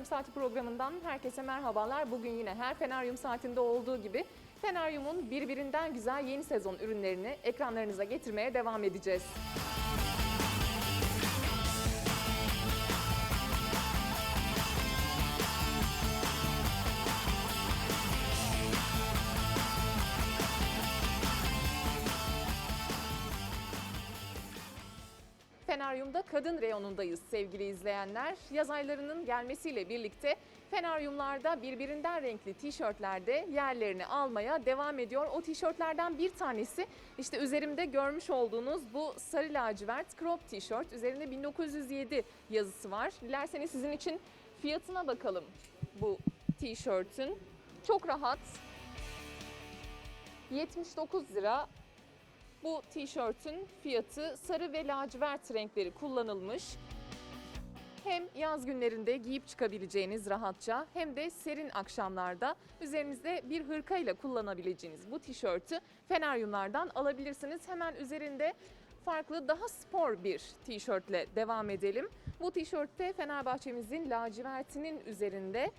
Feneryum Saati programından herkese merhabalar. Bugün yine her Feneryum Saati'nde olduğu gibi Feneryum'un birbirinden güzel yeni sezon ürünlerini ekranlarınıza getirmeye devam edeceğiz. Feneryum'da kadın reyonundayız sevgili izleyenler. Yaz aylarının gelmesiyle birlikte Feneryumlarda birbirinden renkli tişörtlerde yerlerini almaya devam ediyor. O tişörtlerden bir tanesi işte üzerimde görmüş olduğunuz bu sarı lacivert crop tişört. Üzerinde 1907 yazısı var. Dilerseniz sizin için fiyatına bakalım bu tişörtün. Çok rahat. 79 lira bu tişörtün fiyatı sarı ve lacivert renkleri kullanılmış. Hem yaz günlerinde giyip çıkabileceğiniz rahatça hem de serin akşamlarda üzerinizde bir hırka ile kullanabileceğiniz bu tişörtü Feneryumlardan alabilirsiniz. Hemen üzerinde farklı daha spor bir tişörtle devam edelim. Bu tişörtte Fenerbahçe'mizin lacivertinin üzerinde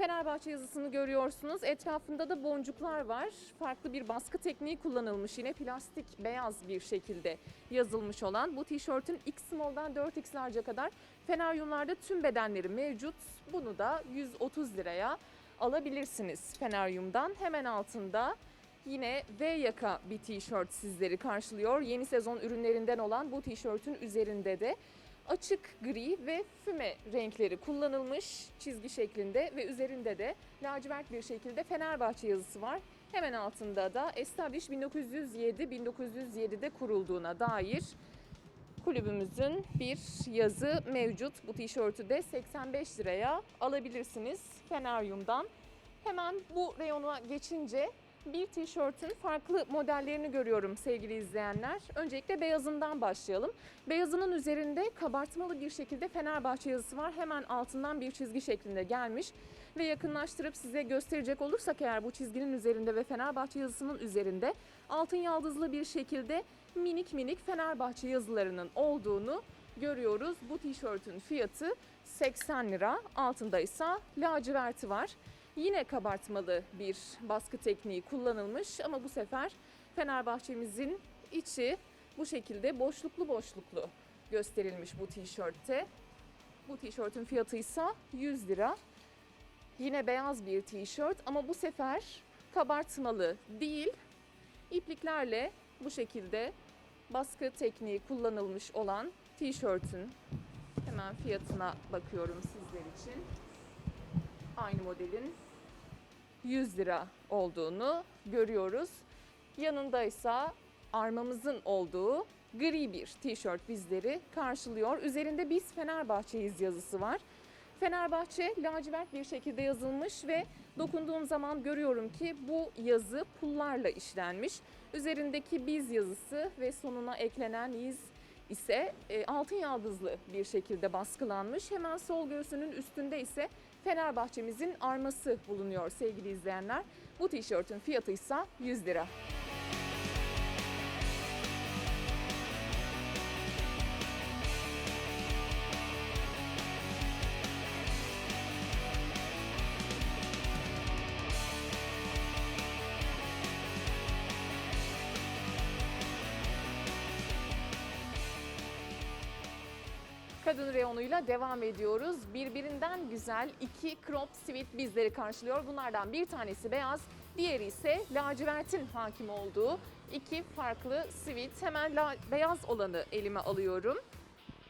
Fenerbahçe yazısını görüyorsunuz. Etrafında da boncuklar var. Farklı bir baskı tekniği kullanılmış. Yine plastik beyaz bir şekilde yazılmış olan bu tişörtün X small'dan 4X large'a kadar Feneryumlarda tüm bedenleri mevcut. Bunu da 130 liraya alabilirsiniz Feneryum'dan. Hemen altında Yine V yaka bir tişört sizleri karşılıyor. Yeni sezon ürünlerinden olan bu tişörtün üzerinde de açık gri ve füme renkleri kullanılmış çizgi şeklinde ve üzerinde de lacivert bir şekilde Fenerbahçe yazısı var. Hemen altında da Establish 1907 1907'de kurulduğuna dair kulübümüzün bir yazı mevcut. Bu tişörtü de 85 liraya alabilirsiniz Feneryum'dan. Hemen bu reyona geçince bir tişörtün farklı modellerini görüyorum sevgili izleyenler. Öncelikle beyazından başlayalım. Beyazının üzerinde kabartmalı bir şekilde Fenerbahçe yazısı var. Hemen altından bir çizgi şeklinde gelmiş. Ve yakınlaştırıp size gösterecek olursak eğer bu çizginin üzerinde ve Fenerbahçe yazısının üzerinde altın yaldızlı bir şekilde minik minik Fenerbahçe yazılarının olduğunu görüyoruz. Bu tişörtün fiyatı 80 lira. Altında ise laciverti var. Yine kabartmalı bir baskı tekniği kullanılmış ama bu sefer Fenerbahçe'mizin içi bu şekilde boşluklu boşluklu gösterilmiş bu tişörtte. Bu tişörtün fiyatı ise 100 lira. Yine beyaz bir tişört ama bu sefer kabartmalı değil, ipliklerle bu şekilde baskı tekniği kullanılmış olan tişörtün hemen fiyatına bakıyorum sizler için aynı modelin 100 lira olduğunu görüyoruz. Yanında ise armamızın olduğu gri bir tişört bizleri karşılıyor. Üzerinde biz Fenerbahçeyiz yazısı var. Fenerbahçe lacivert bir şekilde yazılmış ve dokunduğum zaman görüyorum ki bu yazı pullarla işlenmiş. Üzerindeki biz yazısı ve sonuna eklenen iz ise e, altın yaldızlı bir şekilde baskılanmış. Hemen sol göğsünün üstünde ise Fenerbahçe'mizin arması bulunuyor sevgili izleyenler. Bu tişörtün fiyatı ise 100 lira. Kadın reyonuyla devam ediyoruz. Birbirinden güzel iki crop sweat bizleri karşılıyor. Bunlardan bir tanesi beyaz, diğeri ise lacivertin hakim olduğu iki farklı sweat. Hemen la- beyaz olanı elime alıyorum.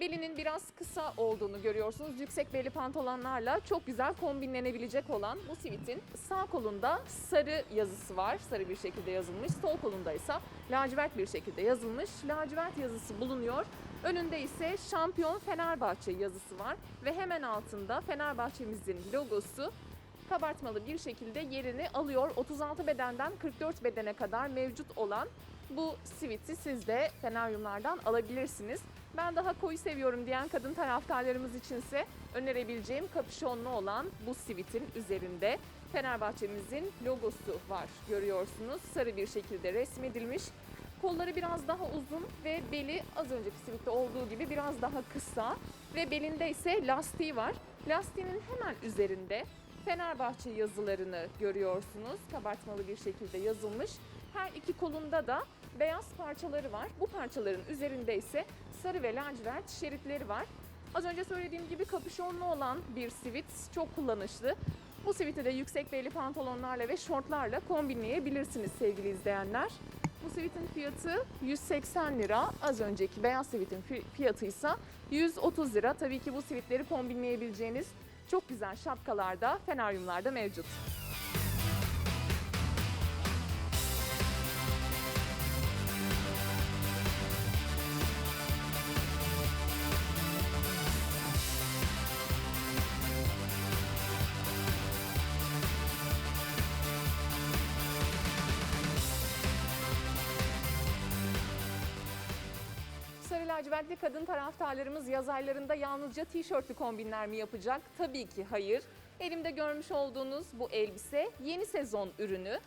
Belinin biraz kısa olduğunu görüyorsunuz. Yüksek belli pantolonlarla çok güzel kombinlenebilecek olan bu sivitin sağ kolunda sarı yazısı var. Sarı bir şekilde yazılmış. Sol kolunda ise lacivert bir şekilde yazılmış. Lacivert yazısı bulunuyor. Önünde ise şampiyon Fenerbahçe yazısı var ve hemen altında Fenerbahçe'mizin logosu kabartmalı bir şekilde yerini alıyor. 36 bedenden 44 bedene kadar mevcut olan bu siviti siz de Feneryumlardan alabilirsiniz. Ben daha koyu seviyorum diyen kadın taraftarlarımız içinse önerebileceğim kapüşonlu olan bu sivitin üzerinde Fenerbahçe'mizin logosu var görüyorsunuz. Sarı bir şekilde resmedilmiş. Kolları biraz daha uzun ve beli az önceki sivitte olduğu gibi biraz daha kısa ve belinde ise lastiği var. Lastiğinin hemen üzerinde Fenerbahçe yazılarını görüyorsunuz. Kabartmalı bir şekilde yazılmış. Her iki kolunda da beyaz parçaları var. Bu parçaların üzerinde ise sarı ve lacivert şeritleri var. Az önce söylediğim gibi kapüşonlu olan bir sivit çok kullanışlı. Bu siviti de yüksek belli pantolonlarla ve şortlarla kombinleyebilirsiniz sevgili izleyenler. Bu sivitin fiyatı 180 lira. Az önceki beyaz sivitin fi- fiyatı ise 130 lira. Tabii ki bu sivitleri kombinleyebileceğiniz çok güzel şapkalarda, feneryumlarda mevcut. Lacivertli kadın taraftarlarımız yaz aylarında yalnızca tişörtlü kombinler mi yapacak? Tabii ki hayır. Elimde görmüş olduğunuz bu elbise yeni sezon ürünü.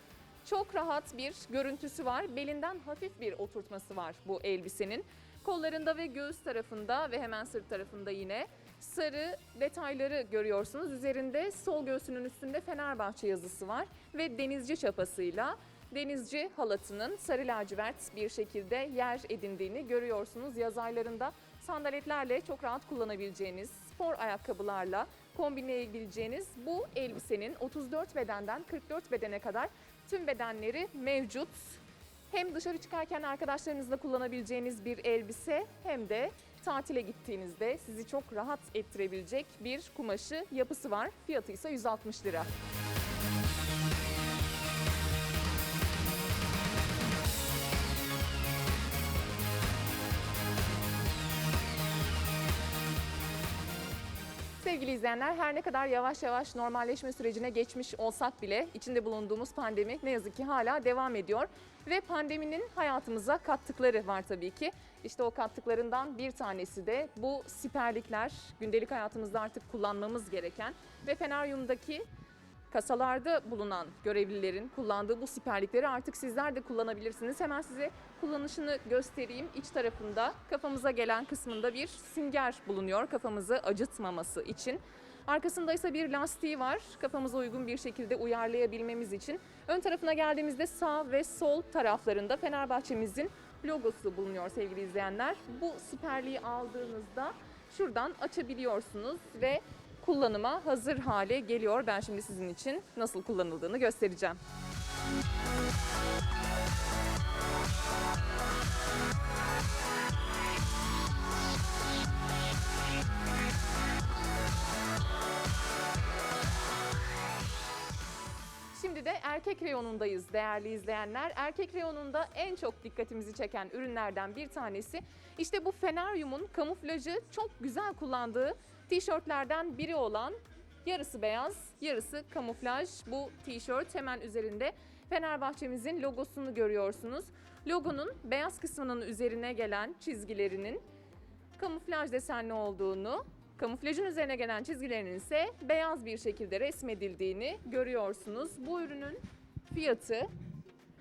Çok rahat bir görüntüsü var. Belinden hafif bir oturtması var bu elbisenin. Kollarında ve göğüs tarafında ve hemen sırt tarafında yine sarı detayları görüyorsunuz. Üzerinde sol göğsünün üstünde Fenerbahçe yazısı var ve denizci çapasıyla denizci halatının sarı lacivert bir şekilde yer edindiğini görüyorsunuz. Yaz aylarında sandaletlerle çok rahat kullanabileceğiniz, spor ayakkabılarla kombinleyebileceğiniz bu elbisenin 34 bedenden 44 bedene kadar tüm bedenleri mevcut. Hem dışarı çıkarken arkadaşlarınızla kullanabileceğiniz bir elbise hem de tatile gittiğinizde sizi çok rahat ettirebilecek bir kumaşı yapısı var. Fiyatı ise 160 lira. Sevgili izleyenler her ne kadar yavaş yavaş normalleşme sürecine geçmiş olsak bile içinde bulunduğumuz pandemi ne yazık ki hala devam ediyor. Ve pandeminin hayatımıza kattıkları var tabii ki. İşte o kattıklarından bir tanesi de bu siperlikler. Gündelik hayatımızda artık kullanmamız gereken ve Feneryum'daki kasalarda bulunan görevlilerin kullandığı bu siperlikleri artık sizler de kullanabilirsiniz. Hemen size kullanışını göstereyim. İç tarafında kafamıza gelen kısmında bir sünger bulunuyor kafamızı acıtmaması için. Arkasında ise bir lastiği var. Kafamıza uygun bir şekilde uyarlayabilmemiz için. Ön tarafına geldiğimizde sağ ve sol taraflarında Fenerbahçe'mizin logosu bulunuyor sevgili izleyenler. Bu siperliği aldığınızda şuradan açabiliyorsunuz ve kullanıma hazır hale geliyor. Ben şimdi sizin için nasıl kullanıldığını göstereceğim. Şimdi de erkek reyonundayız değerli izleyenler. Erkek reyonunda en çok dikkatimizi çeken ürünlerden bir tanesi işte bu Feneryum'un kamuflajı çok güzel kullandığı tişörtlerden biri olan yarısı beyaz, yarısı kamuflaj bu tişört hemen üzerinde Fenerbahçe'mizin logosunu görüyorsunuz. Logonun beyaz kısmının üzerine gelen çizgilerinin kamuflaj desenli olduğunu, kamuflajın üzerine gelen çizgilerinin ise beyaz bir şekilde resmedildiğini görüyorsunuz. Bu ürünün fiyatı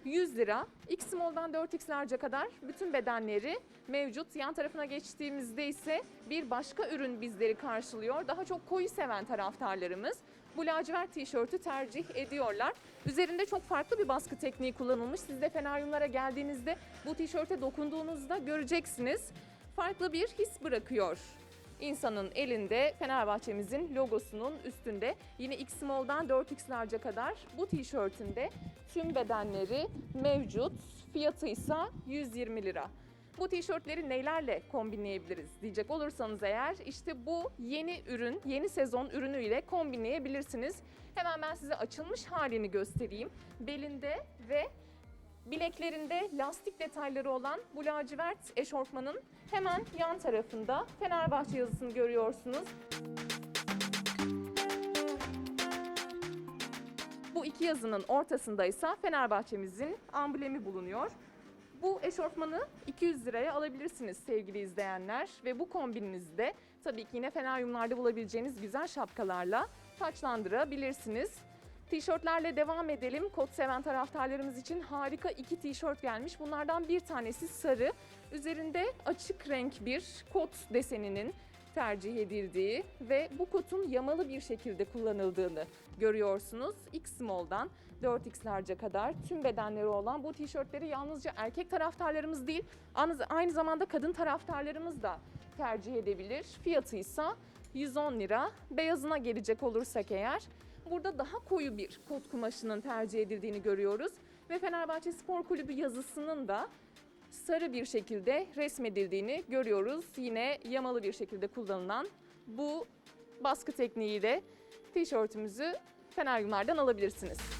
100 lira. X small'dan 4X large'a kadar bütün bedenleri mevcut. Yan tarafına geçtiğimizde ise bir başka ürün bizleri karşılıyor. Daha çok koyu seven taraftarlarımız bu lacivert tişörtü tercih ediyorlar. Üzerinde çok farklı bir baskı tekniği kullanılmış. Siz de Feneryumlara geldiğinizde bu tişörte dokunduğunuzda göreceksiniz. Farklı bir his bırakıyor insanın elinde Fenerbahçe'mizin logosunun üstünde yine X Small'dan 4X large'a kadar bu tişörtünde tüm bedenleri mevcut. Fiyatı ise 120 lira. Bu tişörtleri nelerle kombinleyebiliriz diyecek olursanız eğer işte bu yeni ürün, yeni sezon ürünüyle kombinleyebilirsiniz. Hemen ben size açılmış halini göstereyim. Belinde ve bileklerinde lastik detayları olan bu lacivert eşofmanın hemen yan tarafında Fenerbahçe yazısını görüyorsunuz. Bu iki yazının ortasında ise Fenerbahçe'mizin amblemi bulunuyor. Bu eşofmanı 200 liraya alabilirsiniz sevgili izleyenler ve bu kombininizde tabii ki yine Feneryumlarda bulabileceğiniz güzel şapkalarla taçlandırabilirsiniz. Tişörtlerle devam edelim. Kot seven taraftarlarımız için harika iki tişört gelmiş. Bunlardan bir tanesi sarı. Üzerinde açık renk bir kot deseninin tercih edildiği ve bu kotun yamalı bir şekilde kullanıldığını görüyorsunuz. X small'dan 4X'lerce kadar tüm bedenleri olan bu tişörtleri yalnızca erkek taraftarlarımız değil, aynı- zamanda kadın taraftarlarımız da tercih edebilir. Fiyatı ise 110 lira. Beyazına gelecek olursak eğer burada daha koyu bir kot kumaşının tercih edildiğini görüyoruz ve Fenerbahçe Spor Kulübü yazısının da sarı bir şekilde resmedildiğini görüyoruz. Yine yamalı bir şekilde kullanılan bu baskı tekniğiyle tişörtümüzü Feneryumlardan alabilirsiniz.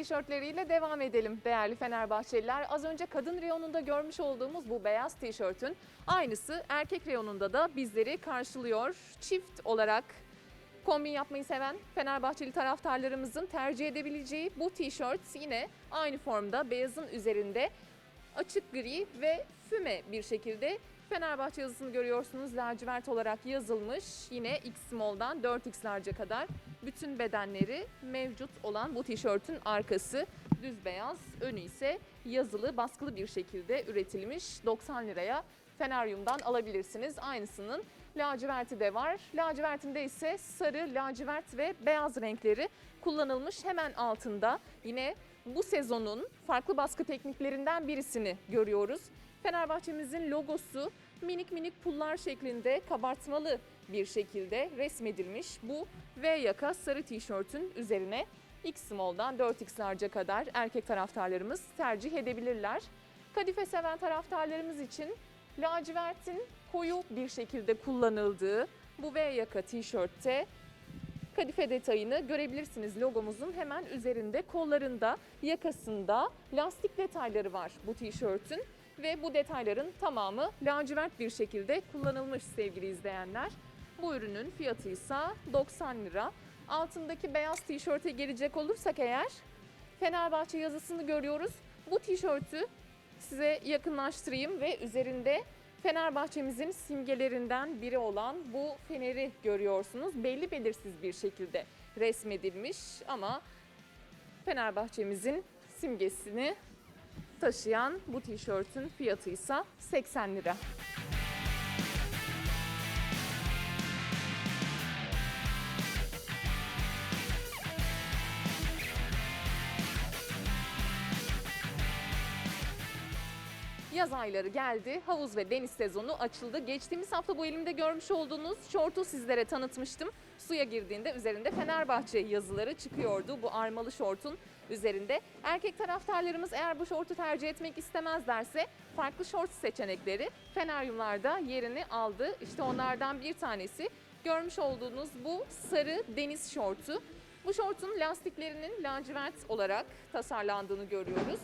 Tişörtleriyle devam edelim değerli Fenerbahçeliler. Az önce kadın reyonunda görmüş olduğumuz bu beyaz tişörtün aynısı erkek reyonunda da bizleri karşılıyor. Çift olarak kombin yapmayı seven Fenerbahçeli taraftarlarımızın tercih edebileceği bu tişört yine aynı formda beyazın üzerinde açık gri ve füme bir şekilde Fenerbahçe yazısını görüyorsunuz. Lacivert olarak yazılmış. Yine X small'dan 4X'lerce kadar bütün bedenleri mevcut olan bu tişörtün arkası düz beyaz, önü ise yazılı, baskılı bir şekilde üretilmiş. 90 liraya Feneryum'dan alabilirsiniz. Aynısının laciverti de var. Lacivertinde ise sarı, lacivert ve beyaz renkleri kullanılmış. Hemen altında yine bu sezonun farklı baskı tekniklerinden birisini görüyoruz. Fenerbahçe'mizin logosu minik minik pullar şeklinde kabartmalı bir şekilde resmedilmiş. Bu V yaka sarı tişörtün üzerine X small'dan 4X'lerce kadar erkek taraftarlarımız tercih edebilirler. Kadife seven taraftarlarımız için lacivertin koyu bir şekilde kullanıldığı bu V yaka tişörtte kadife detayını görebilirsiniz logomuzun hemen üzerinde kollarında yakasında lastik detayları var bu tişörtün ve bu detayların tamamı lacivert bir şekilde kullanılmış sevgili izleyenler. Bu ürünün fiyatı ise 90 lira. Altındaki beyaz tişörte gelecek olursak eğer Fenerbahçe yazısını görüyoruz. Bu tişörtü size yakınlaştırayım ve üzerinde Fenerbahçe'mizin simgelerinden biri olan bu feneri görüyorsunuz. Belli belirsiz bir şekilde resmedilmiş ama Fenerbahçe'mizin simgesini taşıyan bu tişörtün fiyatı ise 80 lira. Yaz ayları geldi. Havuz ve deniz sezonu açıldı. Geçtiğimiz hafta bu elimde görmüş olduğunuz şortu sizlere tanıtmıştım. Suya girdiğinde üzerinde Fenerbahçe yazıları çıkıyordu bu armalı şortun üzerinde. Erkek taraftarlarımız eğer bu şortu tercih etmek istemezlerse farklı şort seçenekleri Feneryumlarda yerini aldı. İşte onlardan bir tanesi görmüş olduğunuz bu sarı deniz şortu. Bu şortun lastiklerinin lacivert olarak tasarlandığını görüyoruz.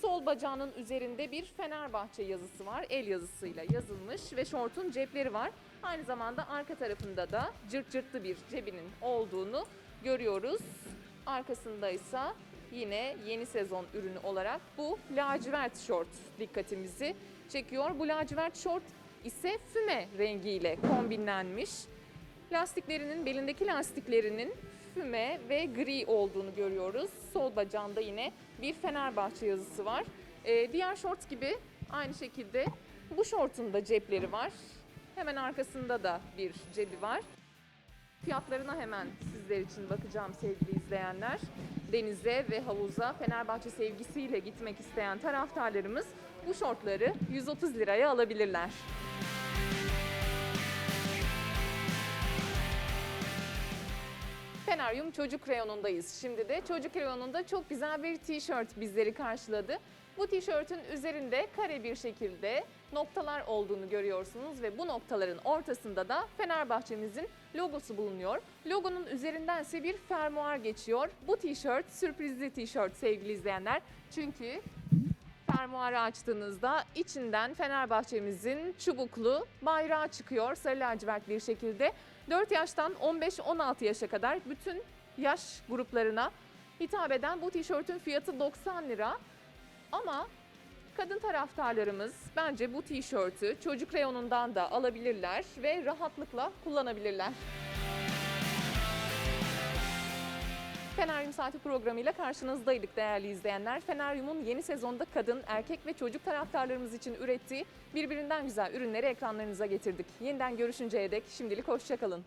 Sol bacağının üzerinde bir Fenerbahçe yazısı var. El yazısıyla yazılmış ve şortun cepleri var. Aynı zamanda arka tarafında da cırt cırtlı bir cebinin olduğunu görüyoruz. Arkasında ise yine yeni sezon ürünü olarak bu lacivert şort dikkatimizi çekiyor. Bu lacivert şort ise füme rengiyle kombinlenmiş. Lastiklerinin, belindeki lastiklerinin füme ve gri olduğunu görüyoruz. Sol bacağında yine bir Fenerbahçe yazısı var. Ee, diğer şort gibi aynı şekilde bu şortun da cepleri var. Hemen arkasında da bir cebi var. Fiyatlarına hemen sizler için bakacağım sevgili izleyenler. Denize ve havuza Fenerbahçe sevgisiyle gitmek isteyen taraftarlarımız bu şortları 130 liraya alabilirler. Feneryum Çocuk Reyonu'ndayız. Şimdi de Çocuk Reyonu'nda çok güzel bir tişört bizleri karşıladı. Bu tişörtün üzerinde kare bir şekilde noktalar olduğunu görüyorsunuz ve bu noktaların ortasında da Fenerbahçe'mizin logosu bulunuyor. Logonun üzerinden ise bir fermuar geçiyor. Bu tişört sürprizli tişört sevgili izleyenler. Çünkü fermuarı açtığınızda içinden Fenerbahçe'mizin çubuklu bayrağı çıkıyor sarı lacivert bir şekilde. 4 yaştan 15-16 yaşa kadar bütün yaş gruplarına hitap eden bu tişörtün fiyatı 90 lira. Ama Kadın taraftarlarımız bence bu tişörtü çocuk reyonundan da alabilirler ve rahatlıkla kullanabilirler. Feneryum Saati programıyla karşınızdaydık değerli izleyenler. Feneryum'un yeni sezonda kadın, erkek ve çocuk taraftarlarımız için ürettiği birbirinden güzel ürünleri ekranlarınıza getirdik. Yeniden görüşünceye dek şimdilik hoşçakalın.